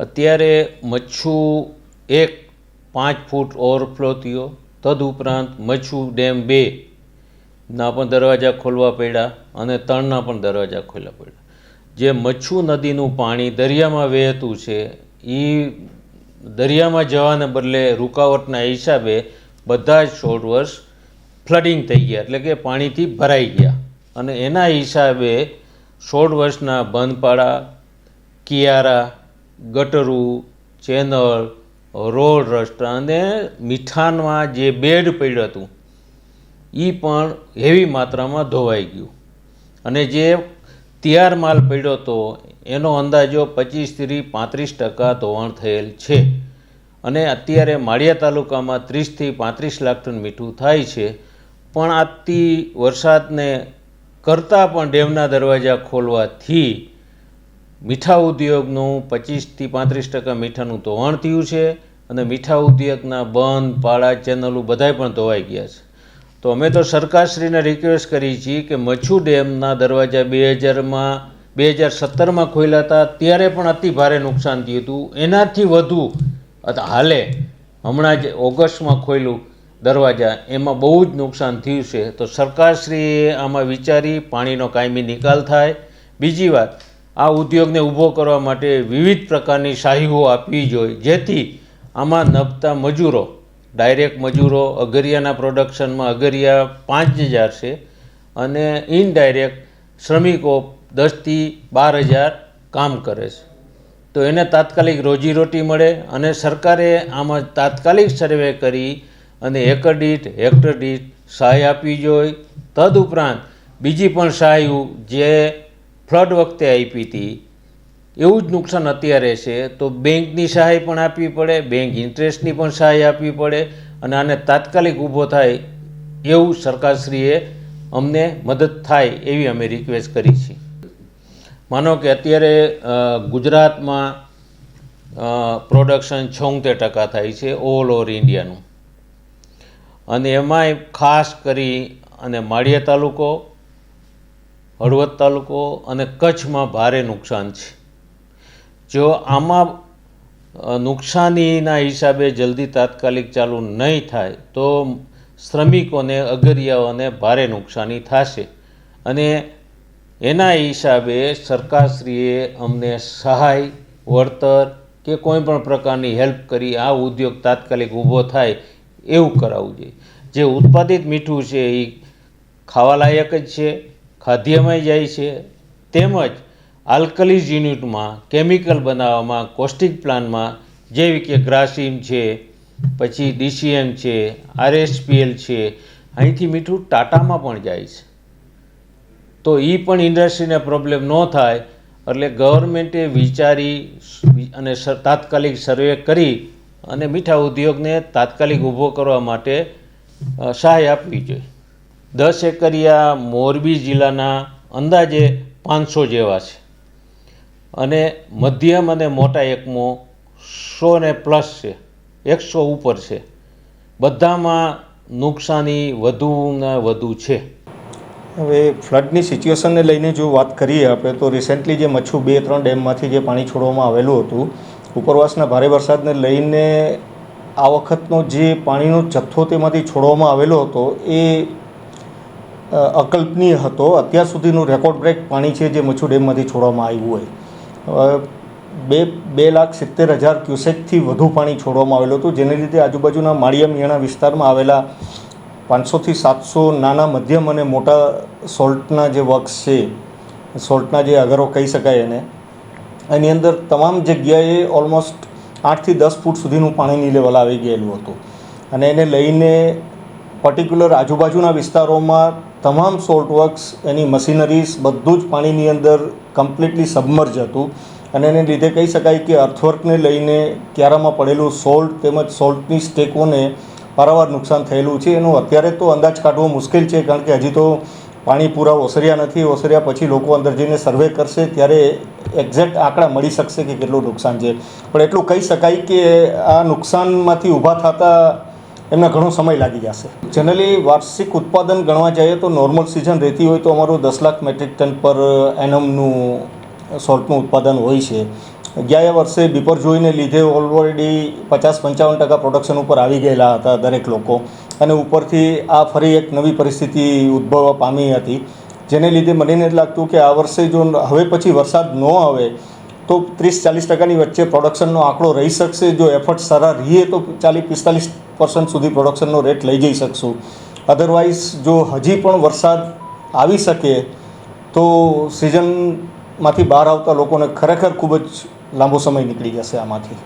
અત્યારે મચ્છુ એક પાંચ ફૂટ ઓવરફ્લો થયો. તદુપરાંત મચ્છુ ડેમ બે ના પણ દરવાજા ખોલવા પડ્યા અને ત્રણના પણ દરવાજા ખોલવા પડ્યા. જે મચ્છુ નદીનું પાણી દરિયામાં વહેતું છે એ દરિયામાં જવાને બદલે રૂકાવટના હિસાબે બધા જ સોળ વર્ષ ફ્લડિંગ થઈ ગયા, એટલે કે પાણીથી ભરાઈ ગયા. અને એના હિસાબે સોળ વર્ષના બંધપાડા કિયારા ગટરું, ચેનલ, રોડ રસ્તા અને મીઠાનમાં જે બેડ પડ્યું હતું એ પણ હેવી માત્રામાં ધોવાઈ ગયું. અને જે તૈયાર માલ પડ્યો હતો, એનો અંદાજો પચીસથી પાંત્રીસ ટકા ધોવાણ થયેલ છે. અને અત્યારે માળિયા તાલુકામાં ત્રીસથી પાંત્રીસ લાખ ટન મીઠું થાય છે. પણ આથી વરસાદને કરતાં પણ ડેમના દરવાજા ખોલવાથી મીઠા ઉદ્યોગનું પચીસથી પાંત્રીસ ટકા મીઠાનું ધોવાણ થયું છે અને મીઠા ઉદ્યોગના બંધ, પાળા, ચેનલો બધાય પણ ધોવાઈ ગયા છે. તો અમે તો સરકારશ્રીને રિક્વેસ્ટ કરી છીએ કે મચ્છુ ડેમના દરવાજા બે હજારમાં, બે હજાર સત્તરમાં ખોલ્યા હતા, ત્યારે પણ અતિ ભારે નુકસાન થયું હતું. એનાથી વધુ હાલે હમણાં જ ઓગસ્ટમાં ખોલ્યું દરવાજા, એમાં બહુ જ નુકસાન થયું છે. તો સરકારશ્રીએ આમાં વિચારી પાણીનો કાયમી નિકાલ થાય. બીજી વાત આ ઉદ્યોગને ઊભો કરવા માટે વિવિધ પ્રકારની સહાયો આપવી જોઈએ. જેથી આમાં નભતા મજૂરો, ડાયરેક્ટ મજૂરો, અગરિયાના પ્રોડક્શનમાં અગરિયા પાંચ હજાર છે અને ઇનડાયરેક્ટ શ્રમિકો દસથી બાર હજાર કામ કરે છે. તો એને તાત્કાલિક રોજીરોટી મળે અને સરકારે આમાં તાત્કાલિક સર્વે કરી અને એકર દીઠ હેક્ટર દીઠ સહાય આપવી જોઈએ. તદુપરાંત બીજી પણ સહાય જે ફ્લડ વખતે આપી હતી. એવું જ નુકસાન અત્યારે છે, તો બેંકની સહાય પણ આપવી પડે, બેંક ઇન્ટરેસ્ટની પણ સહાય આપવી પડે અને આને તાત્કાલિક ઊભો થાય એવું સરકારશ્રીએ અમને મદદ થાય એવી અમે રિક્વેસ્ટ કરી છે. માનો કે અત્યારે ગુજરાતમાં પ્રોડક્શન છોતેર ટકા થાય છે ઓલ ઓવર ઇન્ડિયાનું અને એમાંય ખાસ કરી અને માળિયા તાલુકો હળવદ તાલુકો અને કચ્છમાં ભારે નુકસાન છે. જો આમાં નુકસાનીના હિસાબે જલ્દી તાત્કાલિક ચાલુ નહીં થાય, તો શ્રમિકોને, અગરિયાઓને ભારે નુકસાની થશે. અને એના હિસાબે સરકારશ્રીએ અમને સહાય, વળતર કે કોઈ પણ પ્રકારની હેલ્પ કરી આ ઉદ્યોગ તાત્કાલિક ઊભો થાય એવું કરાવવું જોઈએ. જે ઉત્પાદિત મીઠું છે એ ખાવાલાયક જ છે. ખાદ્યમાં જાય છે. તેમજ આલ્કલીઝ યુનિટમાં કેમિકલ બનાવવામાં કોસ્ટિક પ્લાન્ટમાં જેવી કે ગ્રાસિમ છે, પછી ડીસીએમ છે, આરએસપીએલ છે, અહીંથી મીઠું ટાટામાં પણ જાય છે. તો એ પણ ઇન્ડસ્ટ્રીને પ્રોબ્લેમ ન થાય, એટલે ગવર્મેન્ટે વિચારી અને તાત્કાલિક સર્વે કરી અને મીઠા ઉદ્યોગને તાત્કાલિક ઊભો કરવા માટે સહાય આપવી જોઈએ. દસ એકરિયા મોરબી જિલ્લાના અંદાજે પાંચસો જેવા છે. અને મધ્યમ અને મોટા એકમો સો ને પ્લસ છે. એકસો ઉપર છે. બધામાં નુકસાની વધુ ને વધુ છે. હવે ફ્લડની સિચ્યુએશનને લઈને જો વાત કરીએ આપણે, તો રિસેન્ટલી જે મચ્છુ બે ત્રણ ડેમમાંથી જે પાણી છોડવામાં આવેલું હતું, ઉપરવાસના ભારે વરસાદને લઈને આ વખતનો જે પાણીનો જથ્થો તેમાંથી છોડવામાં આવેલો હતો, એ અકલ્પનીય હતો. અત્યાર સુધીનું રેકોર્ડ બ્રેક પાણી છે જે મચ્છુ ડેમમાંથી છોડવામાં આવ્યું હોય. બે બે લાખ સિત્તેર હજાર ક્યુસેકથી વધુ પાણી છોડવામાં આવેલું હતું. જેને લીધે આજુબાજુના માળિયા મિયાણા વિસ્તારમાં આવેલા પાંચસોથી સાતસો નાના મધ્યમ અને મોટા સોલ્ટના જે વર્ક્સ છે, સોલ્ટના જે અગરો કહી શકાય એને, એની અંદર તમામ જગ્યાએ ઓલમોસ્ટ આઠથી દસ ફૂટ સુધીનું પાણીની લેવલ આવી ગયેલું હતું. અને એને લઈને પર્ટિક્યુલર આજુબાજુના વિસ્તારોમાં તમામ સોલ્ટ વર્ક્સ એની મશીનરીઝ બધું જ પાણીની અંદર કમ્પ્લીટલી સબમર્જ હતું. અને એને લીધે કહી શકાય કે અર્થવર્કને લઈને ક્યારામાં પડેલું સોલ્ટ તેમજ સોલ્ટની સ્ટેકોને પારાવાર નુકસાન થયેલું છે. એનું અત્યારે તો અંદાજ કાઢવો મુશ્કેલ છે, કારણ કે હજી તો પાણી પૂરા ઓસર્યા નથી. ઓસર્યા પછી લોકો અંદર જઈને સર્વે કરશે, ત્યારે એક્ઝેક્ટ આંકડા મળી શકશે કે કેટલું નુકસાન છે. પણ એટલું કહી શકાય કે આ નુકસાનમાંથી ઊભા થતા એમને ઘણો સમય લાગી જશે. જનરલી વાર્ષિક ઉત્પાદન ગણવા જઈએ તો નોર્મલ સિઝન રહેતી હોય તો અમારું દસ લાખ મેટ્રિક ટન પર એનમનું સોલ્ટનું ઉત્પાદન હોય છે. ગયા વર્ષે બીપર જોઈને લીધે ઓલરેડી પચાસ પંચાવન ટકા પ્રોડક્શન ઉપર આવી ગયેલા હતા દરેક લોકો. અને ઉપરથી આ ફરી એક નવી પરિસ્થિતિ ઉદ્ભવવા પામી હતી. જેને લીધે મને નથી લાગતું કે આ વર્ષે જો હવે પછી વરસાદ ન આવે તો ત્રીસ ચાલીસ ટકાની વચ્ચે પ્રોડક્શનનો આંકડો રહી શકશે. જો એફર્ટ સારા રહીએ તો ચાલીસ પિસ્તાલીસ પર્સન્ટ સુધી પ્રોડક્શનનો રેટ લઈ જઈ શકશું. અધરવાઇઝ જો હજી પણ વરસાદ આવી શકે, તો સિઝનમાંથી બહાર આવતા લોકોને ખરેખર ખૂબ જ લાંબો સમય નીકળી જશે આમાંથી.